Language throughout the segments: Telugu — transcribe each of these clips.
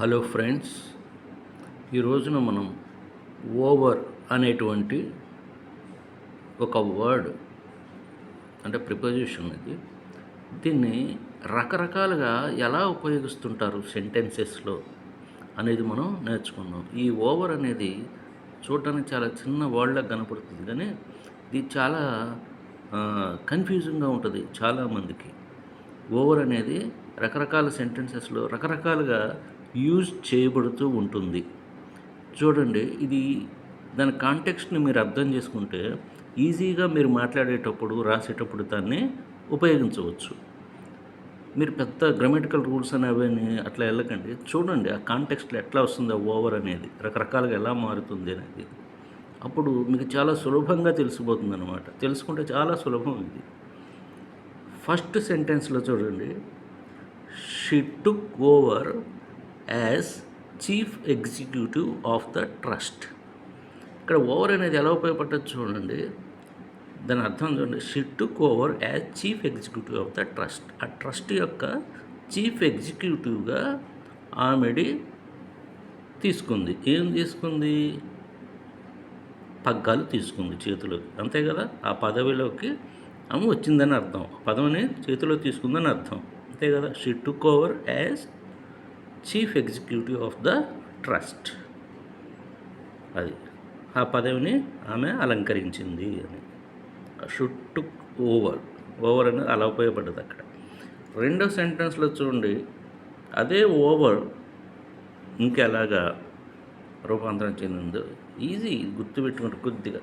హలో ఫ్రెండ్స్ ఈ రోజున మనం ఓవర్ అనేటువంటి ఒక వర్డ్ అంటే ప్రిపోజిషన్ ఇది దీన్ని రకరకాలుగా ఎలా ఉపయోగిస్తుంటారు సెంటెన్సెస్లో అనేది మనం నేర్చుకున్నాం. ఈ ఓవర్ అనేది చూడడానికి చాలా చిన్న వర్డ్లా కనపడుతుంది కానీ ఇది చాలా కన్ఫ్యూజింగ్గా ఉంటుంది చాలామందికి. ఓవర్ అనేది రకరకాల సెంటెన్సెస్లో రకరకాలుగా యూజ్ చేయబడుతూ ఉంటుంది. చూడండి ఇది దాని కాంటెక్స్ట్ని మీరు అర్థం చేసుకుంటే ఈజీగా మీరు మాట్లాడేటప్పుడు రాసేటప్పుడు దాన్ని ఉపయోగించవచ్చు. మీరు పెద్ద గ్రామటికల్ రూల్స్ అని అవన్నీ అట్లా వెళ్ళకండి. చూడండి ఆ కాంటెక్స్ట్లో ఎట్లా వస్తుంది ఆ ఓవర్ అనేది రకరకాలుగా ఎలా మారుతుంది అనేది. అప్పుడు మీకు చాలా సులభంగా తెలిసిపోతుంది అనమాట తెలుసుకుంటే చాలా సులభం ఇది. ఫస్ట్ సెంటెన్స్లో చూడండి she took over as chief executive of the trust ఇక్కడ ఓవర్ అనేది ఎలా ఉపయోగపడచ్చు చూడండి. దాని అర్థం చూడండి. She took over as chief executive of the trust ఆ ట్రస్ట్ యొక్క చీఫ్ ఎగ్జిక్యూటివ్గా ఆమెడి తీసుకుంది. ఏం తీసుకుంది? పగ్గాలు తీసుకుంది చేతిలోకి. అంతే కదా? ఆ పదవిలోకి ఆమె వచ్చిందని అర్థం. పదవిని చేతిలో తీసుకుందని అర్థం. అంతే కదా? She took over as chief executive of the trust అది. ఆ పదవిని ఆమె అలంకరించింది అని. Should took over. ఓవర్ అనేది అలా ఉపయోగపడ్డది అక్కడ. రెండో సెంటెన్స్లో చూడండి. అదే ఓవర్ ఇంకెలాగా రూపాంతరం చెందిందో ఈజీ గుర్తుపెట్టుకుంటే కొద్దిగా.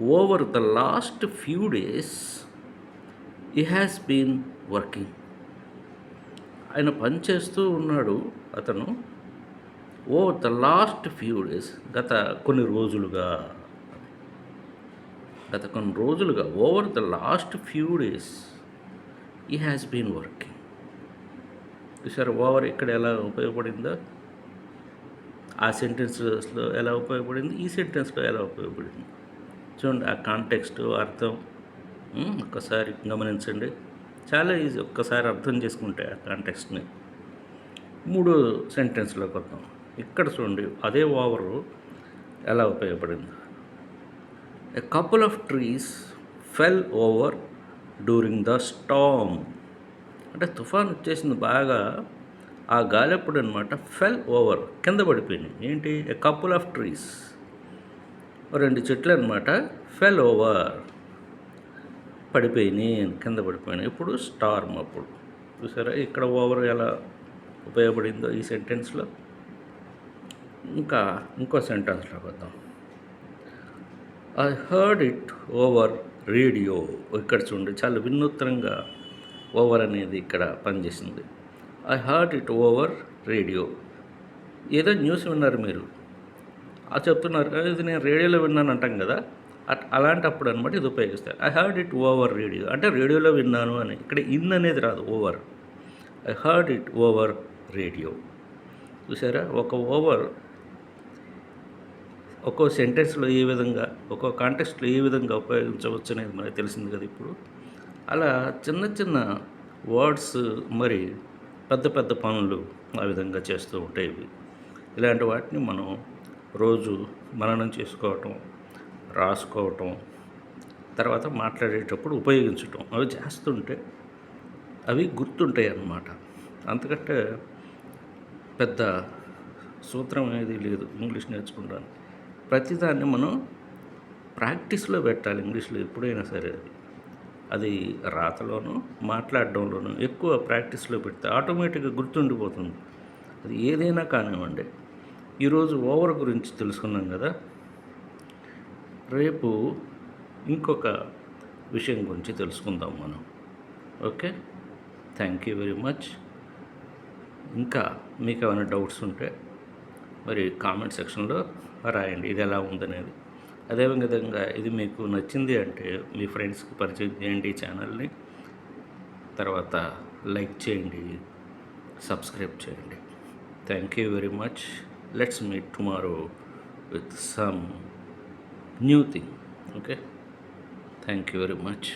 Over the last few days he has been working ఆయన పనిచేస్తూ ఉన్నాడు అతను. Over the last few days గత కొన్ని రోజులుగా. గత కొన్ని రోజులుగా over the last few days he has been working. చూసారు ఓవర్ ఇక్కడ ఎలా ఉపయోగపడిందో? ఆ సెంటెన్స్లో ఎలా ఉపయోగపడింది? ఈ సెంటెన్స్లో ఎలా ఉపయోగపడింది? చూడండి ఆ కాంటెక్స్ట్ అర్థం. ఒక్కసారి గమనించండి. చాలా ఈజీ ఒక్కసారి అర్థం చేసుకుంటే ఆ కాంటెక్స్ట్ని మూడు సెంటెన్స్లోకి వద్దాం ఇక్కడ చూడండి అదే ఓవరు ఎలా ఉపయోగపడింది? A couple of trees fell over during the storm అంటే తుఫాన్ వచ్చేసింది బాగా ఆ గాలెప్పుడు అనమాట ఫెల్ ఓవర్ కింద పడిపోయినాయి. ఏంటి? ఎ కపుల్ ఆఫ్ ట్రీస్ రెండు చెట్లు అనమాట ఫెల్ ఓవర్ పడిపోయినాయి కింద పడిపోయినాయి. ఇప్పుడు స్టార్మ్ అప్పుడు. చూసారా? ఇక్కడ ఓవర్ ఎలా ఉపయోగపడిందో ఈ సెంటెన్స్లో. ఇంకా ఇంకో సెంటెన్స్లోకి వద్దాం. I heard it over radio ఇక్కడ చూడండి చాలా వినూత్నంగా ఓవర్ అనేది ఇక్కడ పనిచేసింది. I heard it over radio ఏదో న్యూస్ విన్నారు మీరు. ఆ చెప్తున్నారు ఇది నేను రేడియోలో విన్నాను అంటాం కదా? అలాంటప్పుడు అనమాట ఇది ఉపయోగిస్తారు. I heard it over radio అంటే రేడియోలో విన్నాను అని. ఇక్కడ ఇన్ అనేది రాదు over I heard it over radio చూసారా ఒక ఓవర్ ఒక్కో సెంటెన్స్లో ఏ విధంగా ఒక్కో కాంటెక్స్ట్లో ఏ విధంగా ఉపయోగించవచ్చు అనేది మనకు తెలిసింది కదా ఇప్పుడు. అలా చిన్న చిన్న వర్డ్స్ మరి పెద్ద పెద్ద పనులు ఆ విధంగా చేస్తూ ఉంటాయి ఇలాంటి వాటిని మనం రోజు మననం చేసుకోవటం రాసుకోవటం తర్వాత మాట్లాడేటప్పుడు ఉపయోగించటం అవి చేస్తుంటే అవి గుర్తుంటాయి అన్నమాట అంతకంటే పెద్ద సూత్రం అనేది లేదు ఇంగ్లీష్ నేర్చుకుంటాను ప్రతిదాన్ని మనం ప్రాక్టీస్లో పెట్టాలి ఇంగ్లీష్లో ఎప్పుడైనా సరే. అది అది రాతలోనూ మాట్లాడడంలోనూ ఎక్కువ ప్రాక్టీస్లో పెడితే ఆటోమేటిక్గా గుర్తుండిపోతుంది. అది ఏదైనా కానివ్వండి. ఈరోజు ఓవర్ గురించి తెలుసుకున్నాం కదా రేపు ఇంకొక విషయం గురించి తెలుసుకుందాం మనం. Okay? Thank you very much. ఇంకా మీకు ఏమైనా డౌట్స్ ఉంటే మరి కామెంట్ సెక్షన్లో రాయండి ఇది ఎలా ఉందనేది. అదేవిధంగా ఇది మీకు నచ్చింది అంటే మీ ఫ్రెండ్స్కి పరిచయం చేయండి ఈ ఛానల్ని. తర్వాత లైక్ చేయండి సబ్స్క్రైబ్ చేయండి. Thank you very much. Let's meet tomorrow with some new thing okay thank you very much